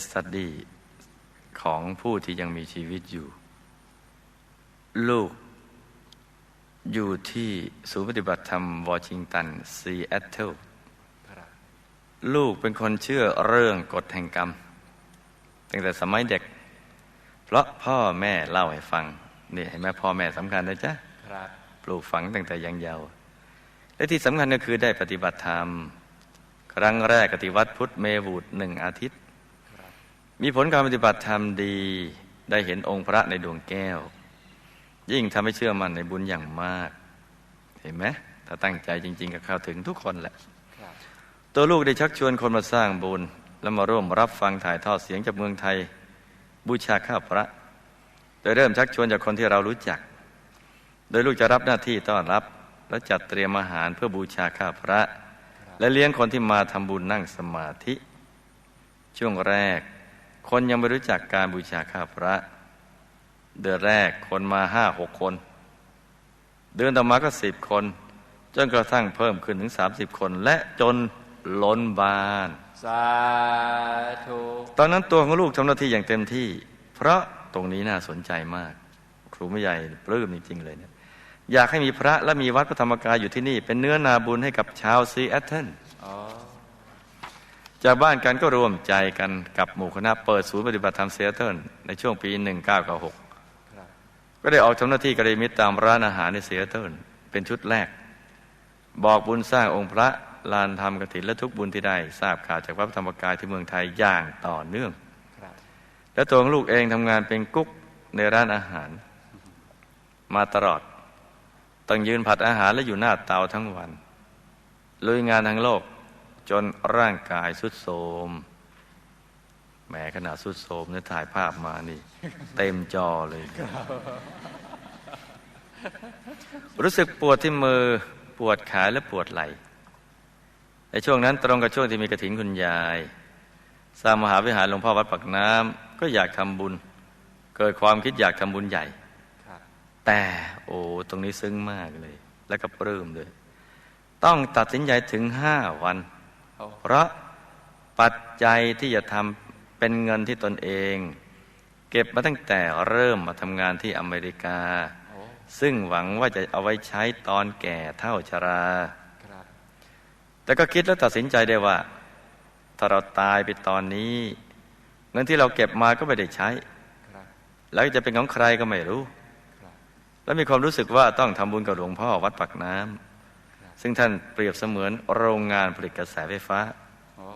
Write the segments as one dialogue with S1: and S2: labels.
S1: สตัดดี้ของผู้ที่ยังมีชีวิตอยู่ ลูกอยู่ที่ศูนย์ปฏิบัติธรรมวอชิงตัน ซีแอตเทิลลูกเป็นคนเชื่อเรื่องกฎแห่งกรรม ตั้งแต่สมัยเด็ก เพราะพ่อแม่เล่าให้ฟังนี่เห็นไหมพ่อแม่สำคัญนะจ๊ะปลูกฝังตั้งแต่ยังเยาว์และที่สำคัญก็คือได้ปฏิบัติธรรม ครั้งแรกปฏิวัติพุทธเมวูดหนึ่งอาทิตย์ มีผลการปฏิบัติธรรมดี ได้เห็นองค์พระในดวงแก้ว ยิ่งทำให้เชื่อมั่นในบุญอย่างมาก เห็นไหมถ้าตั้งใจจริง ๆ ก็เข้าถึงทุกคนแหละ ตัวลูกได้ชักชวนคนมาสร้างบุญ แล้วมาร่วมรับฟังถ่ายทอดเสียงจากเมืองไทย บูชาข้าพระ โดยเริ่มชักชวนจากคนที่เรารู้จัก โดยลูกจะรับหน้าที่ต้อนรับ และจัดเตรียมอาหารเพื่อบูชาข้าพระ และเลี้ยงคนที่มาทำบุญนั่งสมาธิ ช่วงแรก คนยังไม่รู้จักการบูชาข้าพระ เดือนแรกคนมาห้าหกคน เดือนต่อมาก็สิบคน จนกระทั่งเพิ่มขึ้นถึงสามสิบคน และจนล้นบาน
S2: สาธุ
S1: ตอนนั้นตัวของลูกทำหน้าที่อย่างเต็มที่ เพราะตรงนี้น่าสนใจมาก ครูไม่ใหญ่ปลื้มจริงๆเลยเนี่ยอยากให้มีพระและมีวัดพระธรรมกายอยู่ที่นี่ เป็นเนื้อนาบุญให้กับชาวซีแอตเทน
S2: อ๋อ
S1: จากบ้านกันก็รวมใจกันกับหมู่คณะเปิดศูนย์ปฏิบัติธรรมเซีแอตเทนในช่วงปี 1996 ก็ได้ออกทำหน้าที่กระเดมิตรตามร้านอาหารในเซีแอตเทนเป็นชุดแรก บอกบุญสร้างองค์พระลานธรรมกถินและทุกบุญที่ได้ ทราบข่าวจากวัดพระธรรมกายที่เมืองไทยอย่างต่อเนื่อง และตัวของลูกเองทำงานเป็นกุ๊กในร้านอาหาร มาตลอดต้องยืนผัดอาหารและอยู่หน้าเตาทั้งวันลุยงานทั้งโลก จนร่างกายสุดโทมแหมขนาดสุดโทมเนี่ยถ่ายภาพมานี่ เต็มจอเลย รู้สึกปวดที่มือปวดขาและปวดไหล่ในช่วงนั้นตรงกับช่วงที่มีกระถินคุณยายสร้างมหาวิหารหลวงพ่อวัดปักน้ำก็อยากทำบุญ เกิดความคิดอยากทำบุญใหญ่แต่โอ้ตรงนี้ซึ้งมากเลย แล้วก็ปลื้มด้วยต้องตัดสินใจถึงห้าวัน เพราะปัจจัยที่จะทำเป็นเงินที่ตนเอง เก็บมาตั้งแต่เริ่มมาทำงานที่อเมริกา ซึ่งหวังว่าจะเอาไว้ใช้ตอนแก่เท่าชราแต่ก็คิดแล้วตัดสินใจได้ว่า ถ้าเราตายไปตอนนี้ เงินที่เราเก็บมาก็ไม่ได้ใช้ แล้วจะเป็นของใครก็ไม่รู้
S2: ร
S1: แล้วมีความรู้สึกว่าต้องทำบุญกับหลวงพ่อวัดปากน้ำ ซึ่งท่านเปรียบเสมือนโรงงานผลิตกระแสไฟฟ้า
S2: โอ้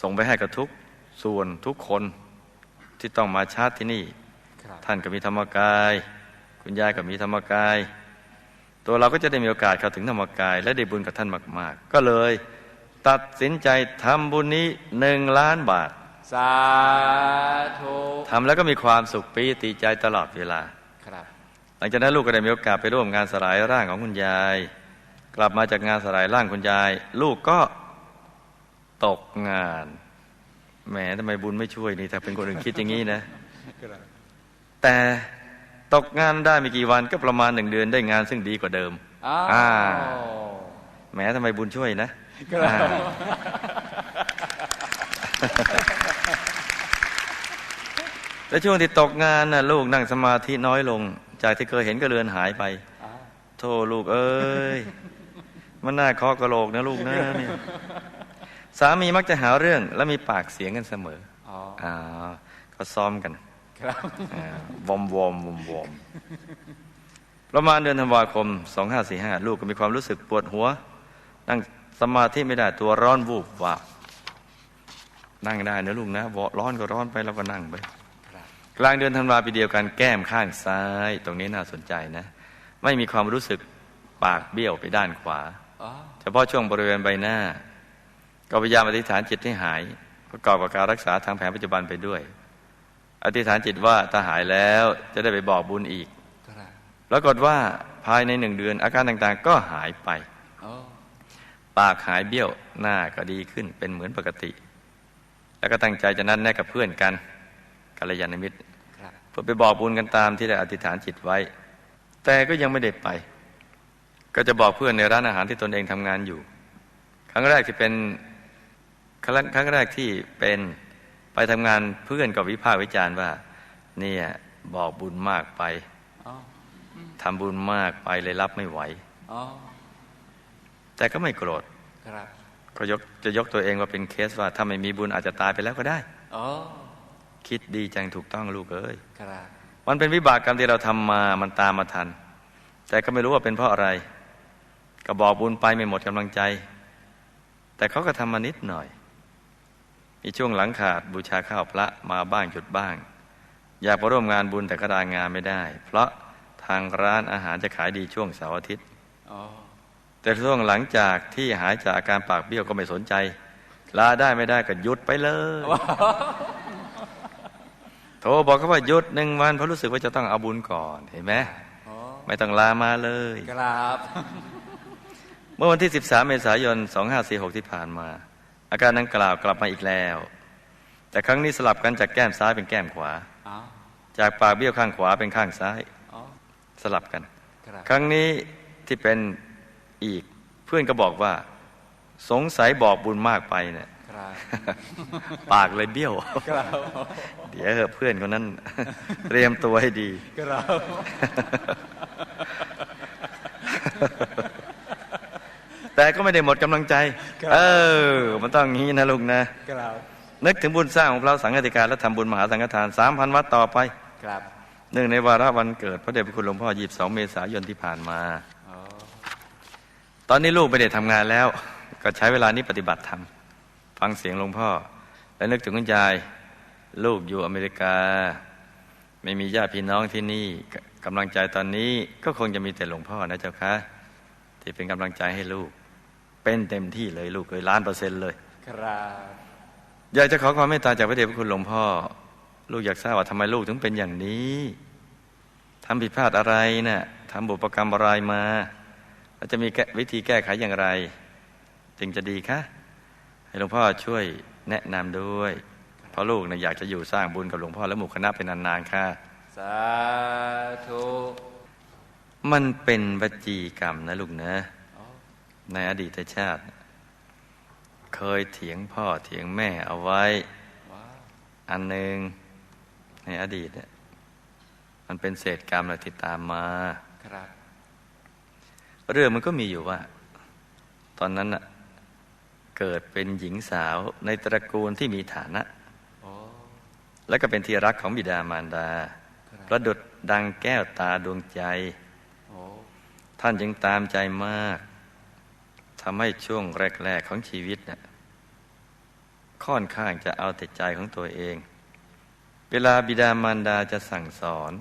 S1: ส่งไปให้กับทุกส่วนทุกคนที่ต้องมาชาร์จที่นี่
S2: ครับ
S1: ท่านก็มีธรรมกาย คุณยายก็มีธรรมกาย ตัวเราก็จะได้มีโอกาสเข้าถึงธรรมกาย และได้บุญกับท่านมาก ๆ ก็เลย ตัดสินใจทำบุญนี้หนึ่งล้านบาท
S2: สาธุ
S1: ทำแล้วก็มีความสุขปีติใจตลอดเวลา
S2: ครับ
S1: หลังจากนั้นลูกก็ได้มีโอกาสไปร่วมงานสลายร่างของคุณยาย กลับมาจากงานสลายร่างคุณยาย ลูกก็ตกงานแหมทำไมบุญไม่ช่วยนี่ถ้าเป็นคนอื่นคิดอย่างนี้นะ
S2: ครับ
S1: แต่ตกงานได้ไม่กี่วันก็ประมาณหนึ่งเดือนได้งานซึ่งดีกว่าเดิม
S2: อ้าว
S1: อ่าแหมทำไมบุญช่วยนะ
S2: ครับ
S1: อ่าแต่ช่วงที่ตกงานน่ะลูกนั่งสมาธิน้อยลง จากที่เคยเห็นก็เลือนหายไป
S2: อ้าว
S1: โธ่ลูกเอ้ย มันน่าเคอกระโหลกนะลูกนะเนี่ยสามีมักจะหาเรื่องและมีปากเสียงกันเสมอ
S2: อ๋อ
S1: อ่าก็ซ้อมกัน
S2: ครับ
S1: อ่าวอมวอมวอมวอมประมาณเดือนธันวาคม 2545 ลูกก็มีความรู้สึกปวดหัว นั่งสมาธิไม่ได้ตัวร้อนวูบวาบนั่งได้นะลูกนะวอร้อนก็ร้อนไปแล้วก็นั่งไป
S2: ครับ
S1: กลางเดือนธันวาปีเดียวกันแก้มข้างซ้าย ตรงนี้น่าสนใจนะ ไม่มีความรู้สึกปากเบี้ยวไปด้านขวา
S2: อ๋อ
S1: เฉพาะช่วงบริเวณใบหน้า ก็พยายามอธิษฐานจิตให้หาย ประกอบกับการรักษาทางแผนปัจจุบันไปด้วย อธิษฐานจิตว่าถ้าหายแล้วจะได้ไปบอกบุญอีก
S2: ครับ
S1: ปรากฏว่าภายในหนึ่งเดือน อาการต่างๆ ก็หายไป
S2: โอ้
S1: ปากหายเบี้ยวหน้าก็ดีขึ้นเป็นเหมือนปกติ แล้วก็ตั้งใจจะนัดแนะกับเพื่อนกันกัลยาณมิตร
S2: ครับ
S1: เพื่อไปบอกบุญกันตามที่ได้อธิษฐานจิตไว้ แต่ก็ยังไม่ได้ไป ก็จะบอกเพื่อนในร้านอาหารที่ตนเองทำงานอยู่ ครั้งแรกที่เป็นครั้งครั้งแรกที่เป็นไปทำงานเพื่อนก็วิพากษ์วิจารณ์ว่า เนี่ยบอกบุญมากไป
S2: อ๋อ
S1: ทำบุญมากไปเลยรับไม่ไหว
S2: อ๋อ
S1: แต่ก็ไม่โกรธ
S2: ครับ
S1: ก็ยกจะยกตัวเองว่าเป็นเคสว่าถ้าไม่มีบุญอาจจะตายไปแล้วก็ได้
S2: อ๋อ
S1: คิดดีจังถูกต้องลูกเอ้ย
S2: ครับ
S1: มันเป็นวิบากกรรมที่เราทำมามันตามมาทัน แต่ก็ไม่รู้ว่าเป็นเพราะอะไร ก็บอกบุญไปไม่หมดกำลังใจ แต่เขาก็ทำมานิดหน่อย มีช่วงหลังขาดบูชาข้าวพระมาบ้างหยุดบ้าง อยากมาร่วมงานบุญแต่ก็รายงานไม่ได้ เพราะทางร้านอาหารจะขายดีช่วงเสาร์อาทิตย์
S2: อ๋อ
S1: แต่ช่วงหลังจากที่หายจากอาการปากเบี้ยวก็ไม่สนใจลาได้ไม่ได้ก็หยุดไปเลยโทรบอกเขาว่าหยุดหนึ่งวันเพราะรู้สึกว่าจะต้องเอาบุญก่อนเห็นไหม
S2: อ๋อ
S1: ไม่ต้องลามาเลย
S2: ครับ
S1: เมื่อวันที่ 13 เมษายน 2546 ที่ผ่านมา อาการดังกล่าวกลับมาอีกแล้ว แต่ครั้งนี้สลับกันจากแก้มซ้ายเป็นแก้มขวา
S2: อ๋อ
S1: จากปากเบี้ยวข้างขวาเป็นข้างซ้าย
S2: อ๋อ
S1: สลับกัน
S2: ครับ
S1: ครั้งนี้ที่เป็นอีกเพื่อนก็บอกว่า สงสัยบอกบุญมากไปเนี่ย
S2: ครับ
S1: ปากเลยเบี้ยว
S2: ครับ
S1: เดี๋ยวเถอะเพื่อนคนนั้น เตรียมตัวให้ดี
S2: ครับ
S1: แต่ก็ไม่ได้หมดกำลังใจ
S2: ครับ
S1: เออ มันต้องงี้นะลูกนะ
S2: ครับ
S1: นึกถึงบุญสร้างของเราสังฆติการและทำบุญมหาสังฆทานสามพันวัดต่อไป
S2: ครับ
S1: เนื่องในวาระวันเกิดพระเดชพระคุณหลวงพ่อ22เมษายนที่ผ่านมา
S2: อ๋อ
S1: ตอนนี้ลูกไม่ได้ทำงานแล้ว ก็ใช้เวลานี้ปฏิบัติธรรมฟังเสียงหลวงพ่อ และนึกถึงคุณยาย ลูกอยู่อเมริกา ไม่มีญาติพี่น้องที่นี่กกำลังใจตอนนี้ก็คงจะมีแต่หลวงพ่อนะเจ้าคะที่เป็นกำลังใจให้ลูก เป็นเต็มที่เลยลูกเลยล้านเปอร์เซ็นต์เลย
S2: ครับ
S1: อยากจะขอความเมตตาจากพระเดชพระคุณหลวงพ่อ ลูกอยากทราบว่าทำไมลูกถึงเป็นอย่างนี้ทำผิดพลาดอะไรนะ่ะทำบุพกรรมอะไรมาแล้วจะมีแก้วิธีแก้ไขอย่างไร จึงจะดีคะให้หลวงพ่อช่วยแนะนำด้วยเพราะลูกนะอยากจะอยู่สร้างบุญกับหลวงพ่อและหมู่คณะเป็นนานๆค่ะ
S2: สาธุ
S1: มันเป็นวจีกรรมนะลูกนะ
S2: อ๋อ
S1: ในอดีตชาติ เคยเถียงพ่อเถียงแม่เอาไว้ อันหนึ่งในอดีตเนี่ยมันเป็นเศษกรรมอะไรที่ตามมา
S2: ครับ
S1: เรื่องมันก็มีอยู่ว่า ตอนนั้นน่ะเกิดเป็นหญิงสาวในตระกูลที่มีฐานะ และก็เป็นที่รักของบิดามารดา
S2: ครับ
S1: ประดุดดังแก้วตาดวงใจ ท่านจึงตามใจมาก ทำให้ช่วงแรก ๆ ของชีวิตน่ะค่อนข้างจะเอาแต่ใจของตัวเอง เวลาบิดามารดาจะสั่งสอน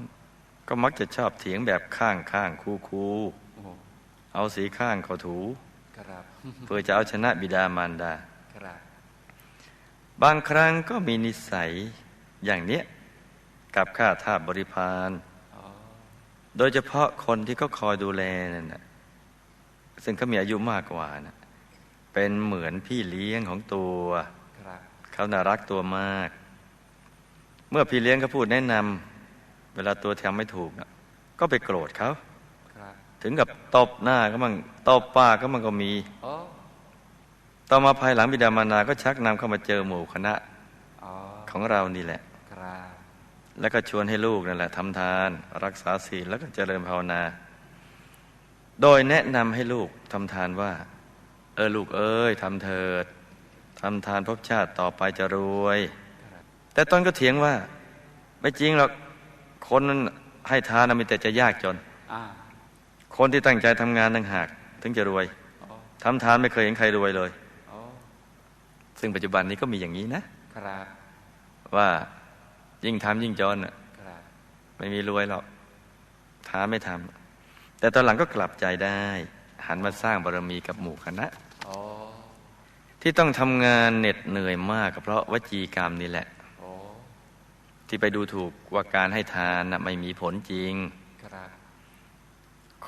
S1: ก็มักจะชอบเถียงแบบข้างข้างคูคู
S2: โอ้
S1: ๆเอาสีข้างเขาถู
S2: ครับ
S1: เพื่อจะเอาชนะบิดามารดา
S2: ครับ
S1: บางครั้งก็มีนิสัยอย่างเนี้ยกับข้าทาสบริพาร
S2: อ๋อ
S1: โดยเฉพาะคนที่เขาคอยดูแลนั่นนะ ซึ่งเขามีอายุมากกว่านะเป็นเหมือนพี่เลี้ยงของตัวเขาน่ารักตัวมาก เมื่อพี่เลี้ยงเขาพูดแนะนำเวลาตัวทำไม่ถูกนะก็ไปโกรธเขาถึงกับตบหน้าก็มั่งตบปากก็มันก็มีต่อมาภายหลังบิดามารดาก็ชักนำเข้ามาเจอหมู่คณะ
S2: อ
S1: ของเรานี่แหละ แล้วก็ชวนให้ลูกนั่นแหละทำทาน รักษาศีลแล้วก็เจริญภาวนา โดยแนะนำให้ลูกทำทานว่า เออลูกเอ้ยทำเถิดทำทานภพชาติต่อไปจะรวย
S2: ครับ
S1: แต่ตนก็เถียงว่า ไม่จริงหรอกคนนั้นให้ทานน่ะมีแต่จะยากจน
S2: อ่า
S1: คนที่ตั้งใจทำงานต่างหาก ถึงจะรวย
S2: โอ้
S1: ทำทานไม่เคยเห็นใครรวยเลย
S2: โอ้
S1: ซึ่งปัจจุบันนี้ก็มีอย่างนี้นะ
S2: ครับ
S1: ว่ายิ่งทำยิ่งจนน่ะ
S2: ครับ
S1: ไม่มีรวยหรอกท้าไม่ทำ แต่ตอนหลังก็กลับใจได้ หันมาสร้างบารมีกับหมู่คณะที่ต้องทำงานเหน็ดเหนื่อยมากก็เพราะวจีกรรมนี่แหละที่ไปดูถูกว่าการให้ทานนะไม่มีผลจริง
S2: ครับ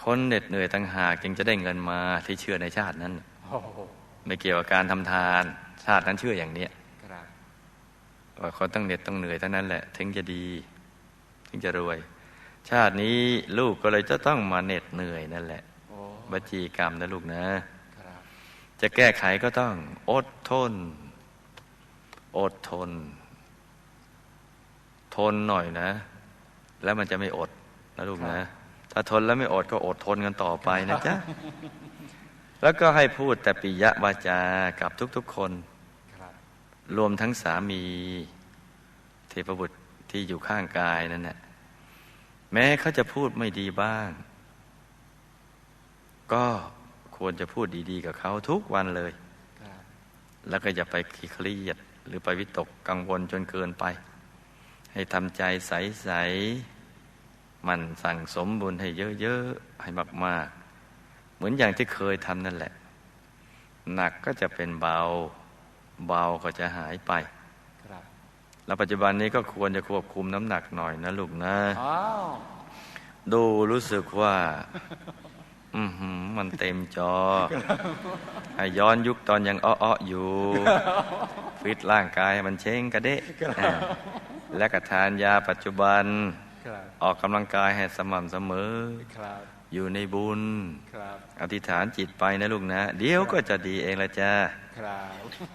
S1: คนเหน็ดเหนื่อยต่างหากจึงจะได้เงินมาที่เชื่อในชาตินั้นไม่เกี่ยวกับการทำทาน ชาตินั้นเชื่ออย่างเนี้ยว่าคนต้องเหน็ดต้องเหนื่อยเท่านั้นแหละ ถึงจะดี ถึงจะรวย ชาตินี้ลูกก็เลยจะต้องมาเหน็ดเหนื่อยนั่นแหละ
S2: โอ้
S1: วจีกรรมนะลูกนะ
S2: ครับ
S1: จะแก้ไขก็ต้องอดทน อดทน ทนหน่อยนะ แล้วมันจะไม่อดนะลูกนะ ถ้าทนแล้วไม่อดก็อดทนกันต่อไปนะจ๊ะ แล้วก็ให้พูดแต่ปิยวาจากับทุกๆคน
S2: ครับ
S1: รวมทั้งสามี เทพบุตรที่อยู่ข้างกายนั่นแหละ แม้เขาจะพูดไม่ดีบ้าง ก็ควรจะพูดดีๆ กับเขาทุกวันเลย แล้วก็อย่าไปเครียด หรือไปวิตกกังวลจนเกินไป ให้ทำใจใสๆมันสั่งสมบุญให้เยอะๆ ให้มากๆ เหมือนอย่างที่เคยทำนั่นแหละ หนักก็จะเป็นเบา เบาก็จะหายไป แล้วปัจจุบันนี้ก็ควรจะควบคุมน้ำหนักหน่อยนะลูกนะ
S2: อ้าว
S1: ดูรู้สึกว่า อือหือมันเต็มจอให้ย้อนยุคตอนยังอ้อๆอยู่ ฟิตร่างกายให้มันเช้งกระเดะอ่าและก็ทานยาปัจจุบัน
S2: ครับ
S1: ออกกำลังกายให้สม่ำเสมอ
S2: ครับ
S1: อยู่ในบุญ
S2: ครับ
S1: อธิษฐานจิตไปนะลูกนะ เดี๋ยวก็จะดีเองละจ้า
S2: ครับ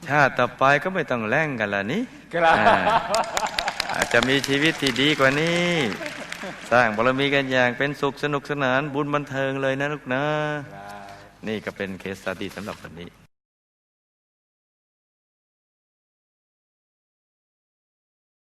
S1: ชาติต่อไปก็ไม่ต้องแล่งกันละนี่
S2: ครับ
S1: อ่าอาจจะมีชีวิตที่ดีกว่านี้ สร้างบารมีกันอย่างเป็นสุขสนุกสนานบุญบันเทิงเลยนะลูกนะ
S2: ครับ
S1: นี่ก็เป็นเคสสตดี้สำหรับวันนี้